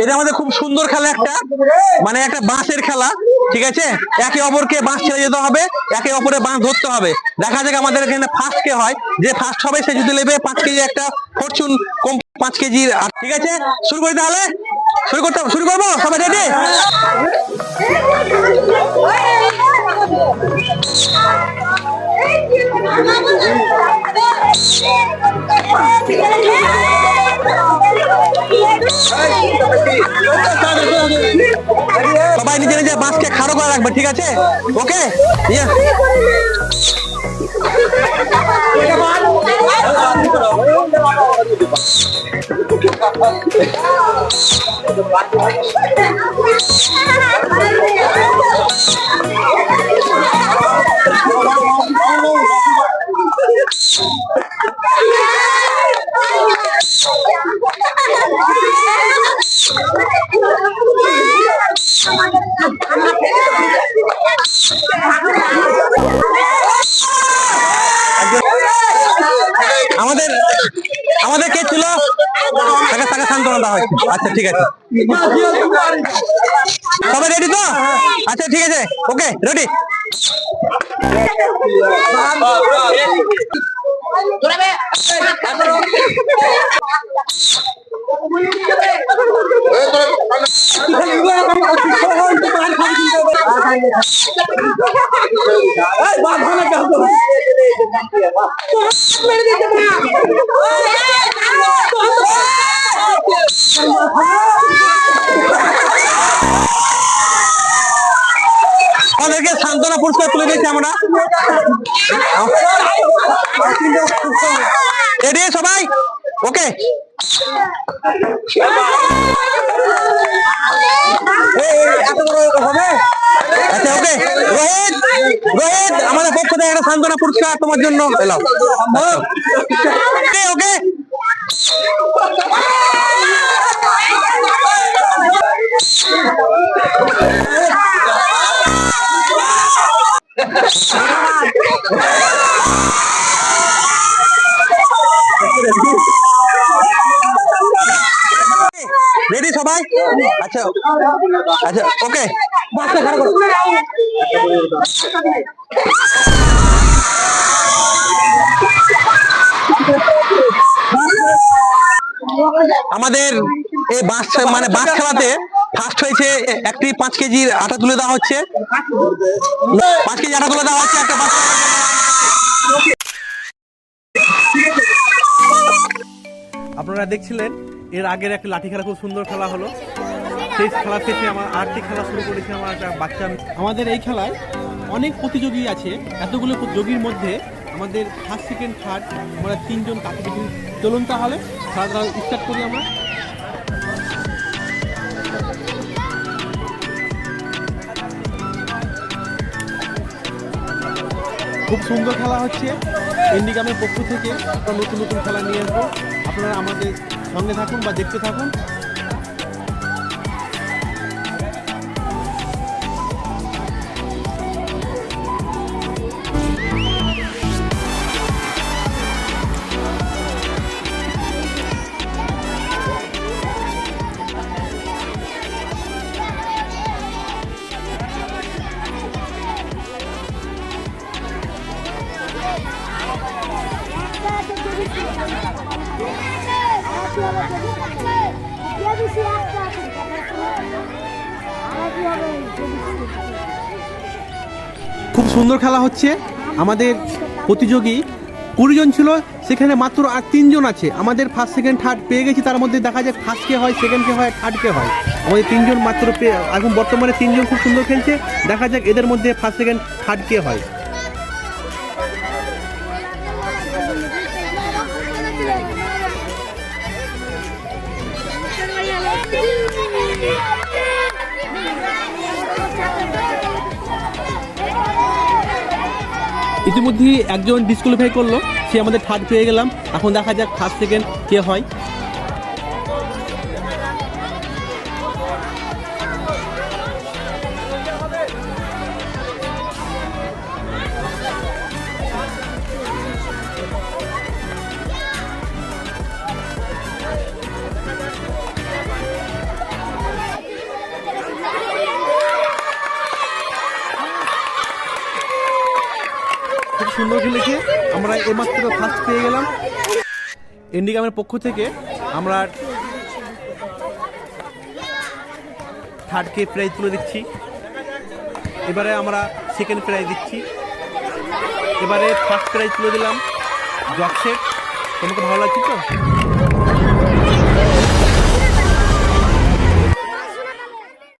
এটা আমাদের খুব সুন্দর খেলা একটা। মানে একটা বাঁশের খেলা, ঠিক আছে? একে অপরকে বাঁশ ছেড়ে যেতে হবে, একে অপরে বাঁশ ধরতে হবে। দেখা যাক আমাদের এখানে ফার্স্ট কে হয়। যে ফার্স্ট হবে, সে যদি নেবে পাঁচ কেজি একটা ফরচুন কম পাঁচ কেজির ঠিক আছে? শুরু করি তাহলে? শুরু করতে শুরু করব? সবাই রেডি সবাই নিজে নিজে বাঁশকে খাড়ো করে রাখবে ঠিক আছে? ওকে? ইয়ে। আমাদের আমাদের কে ছিল? তাকে তাকে সান্ত্বনা দেওয়া হয়েছে। আচ্ছা ঠিক আছে। সবাই রেডি তো? আচ্ছা ঠিক আছে। ওকে রেডি আমাদেরকে সান্ত্বনা পুরস্কার তুলে দিয়েছি আমরা। রেডি সবাই? ওকে। আচ্ছা ওকে রোহিত রোহিত আমাদের পক্ষ তোমার জন্য এলাও ওকে ওকে রেডি আচ্ছা আচ্ছা ওকে বাসটা খারাপ করো আমাদের এই বাস মানে বাস খেলাতে ফার্স্ট হয়েছে একটি পাঁচ কেজির আটা তুলে দেওয়া হচ্ছে পাঁচ কেজি আটা তুলে দেওয়া হচ্ছে একটা বাস আপনারা দেখছিলেন এর আগের একটা লাঠি খেলা খুব সুন্দর খেলা হলো সেই খেলা শেষে আমার আরেকটি খেলা শুরু করেছে আমার একটা বাচ্চা আমাদের এই খেলায় অনেক প্রতিযোগী আছে। এতগুলো প্রতিযোগীর মধ্যে আমাদের ফার্স্ট সেকেন্ড থার্ড আমরা তিনজন কাছাকাছি চলুন তাহলে। খেলাটা স্টার্ট করি আমরা। খুব সুন্দর খেলা হচ্ছে। ইন্ডিগামের পক্ষ থেকে আমরা নতুন নতুন খেলা নিয়ে আসব। আপনারা আমাদের সঙ্গে থাকুন বা দেখতে থাকুন। খুব সুন্দর খেলা হচ্ছে। আমাদের প্রতিযোগী কুড়ি জন ছিল, সেখানে মাত্র আর তিনজন আছে। আমাদের ফার্স্ট সেকেন্ড থার্ড পেয়ে গেছি, তার মধ্যে দেখা যায় ফার্স্ট কে হয় সেকেন্ড কে হয় থার্ড কে হয়। আমাদের তিনজন মাত্র পেয়ে এখন বর্তমানে তিনজন খুব সুন্দর খেলছে। দেখা যাক এদের মধ্যে ফার্স্ট সেকেন্ড থার্ড কে হয়। ইতিমধ্যে একজন ডিসকোয়ালিফাই করল, সে আমাদের থার্ড পেয়ে গেলাম। এখন দেখা যাক ফার্স্ট সেকেন্ড কে হয়। সুন্দর খেলেছে আমরা এমাত্র ফার্স্ট পেয়ে গেলাম। ইন্ডিগামের পক্ষ থেকে আমরা থার্ডকে প্রাইজ তুলে দিচ্ছি। এবারে আমরা সেকেন্ড প্রাইজ দিচ্ছি। এবারে ফার্স্ট প্রাইজ তুলে দিলাম জকসেট তোমাকে ভালো লাগছে তো?